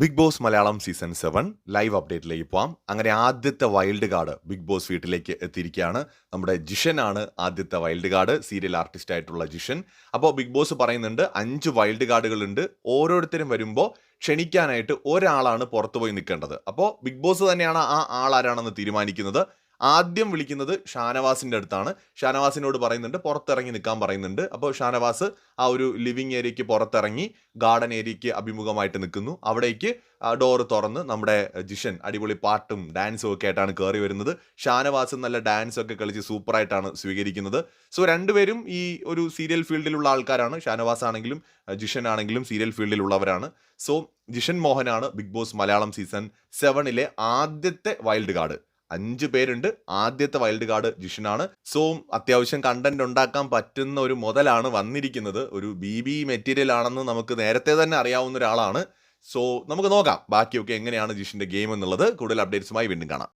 Bigg Boss Malayalam season seven live അപ്ഡേറ്റിലേക്ക് പോവാം. അങ്ങനെ ആദ്യത്തെ വൈൽഡ് കാർഡ് ബിഗ് ബോസ് വീട്ടിലേക്ക് എത്തിയിരിക്കുകയാണ്. നമ്മുടെ ജിഷൻ ആണ് ആദ്യത്തെ വൈൽഡ് കാർഡ് സീരിയൽ ആർട്ടിസ്റ്റ് ആയിട്ടുള്ള ജിഷൻ. അപ്പോൾ ബിഗ് ബോസ് പറയുന്നുണ്ട് അഞ്ച് വൈൽഡ് കാർഡുകളുണ്ട് ഓരോരുത്തരും വരുമ്പോൾ ക്ഷണിക്കാനായിട്ട് ഒരാളാണ് പുറത്തുപോയി നിൽക്കേണ്ടത്. അപ്പോൾ ബിഗ് ബോസ് തന്നെയാണ് ആ ആൾ ആരാണെന്ന് തീരുമാനിക്കുന്നത്. ആദ്യം വിളിക്കുന്നത് ഷാനവാസിന്റെ അടുത്താണ്. ഷാനവാസിനോട് പറയുന്നുണ്ട് പുറത്തിറങ്ങി നിൽക്കാൻ പറയുന്നുണ്ട്. അപ്പോൾ ഷാനവാസ് ആ ഒരു ലിവിങ് ഏരിയയ്ക്ക് പുറത്തിറങ്ങി ഗാർഡൻ ഏരിയയ്ക്ക് അഭിമുഖമായിട്ട് നിൽക്കുന്നു. അവിടേക്ക് ഡോറ് തുറന്ന് നമ്മുടെ ജിഷൻ അടിപൊളി പാട്ടും ഡാൻസും ഒക്കെ ആയിട്ടാണ് കയറി വരുന്നത്. ഷാനവാസ് നല്ല ഡാൻസ് ഒക്കെ കളിച്ച് സൂപ്പറായിട്ടാണ് സ്വീകരിക്കുന്നത്. സോ രണ്ടുപേരും ഈ ഒരു സീരിയൽ ഫീൽഡിലുള്ള ആൾക്കാരാണ്. ഷാനവാസ് ആണെങ്കിലും ജിഷൻ ആണെങ്കിലും സീരിയൽ ഫീൽഡിലുള്ളവരാണ്. സോ ജിഷൻ മോഹനാണ് ബിഗ് ബോസ് മലയാളം സീസൺ സെവനിലെ ആദ്യത്തെ വൈൽഡ് കാർഡ്. അഞ്ച് പേരുണ്ട്. ആദ്യത്തെ വൈൽഡ് കാർഡ് ജിഷനാണ്. സോ അത്യാവശ്യം കണ്ടന്റ് ഉണ്ടാക്കാൻ പറ്റുന്ന ഒരു മുതലാണ് വന്നിരിക്കുന്നത്. ഒരു ബി ബി മെറ്റീരിയൽ ആണെന്ന് നമുക്ക് നേരത്തെ തന്നെ അറിയാവുന്ന ഒരാളാണ്. സോ നമുക്ക് നോക്കാം ബാക്കിയൊക്കെ എങ്ങനെയാണ് ജിഷിന്റെ ഗെയിം എന്നുള്ളത്. കൂടുതൽ അപ്ഡേറ്റ്സുമായി വീണ്ടും കാണാം.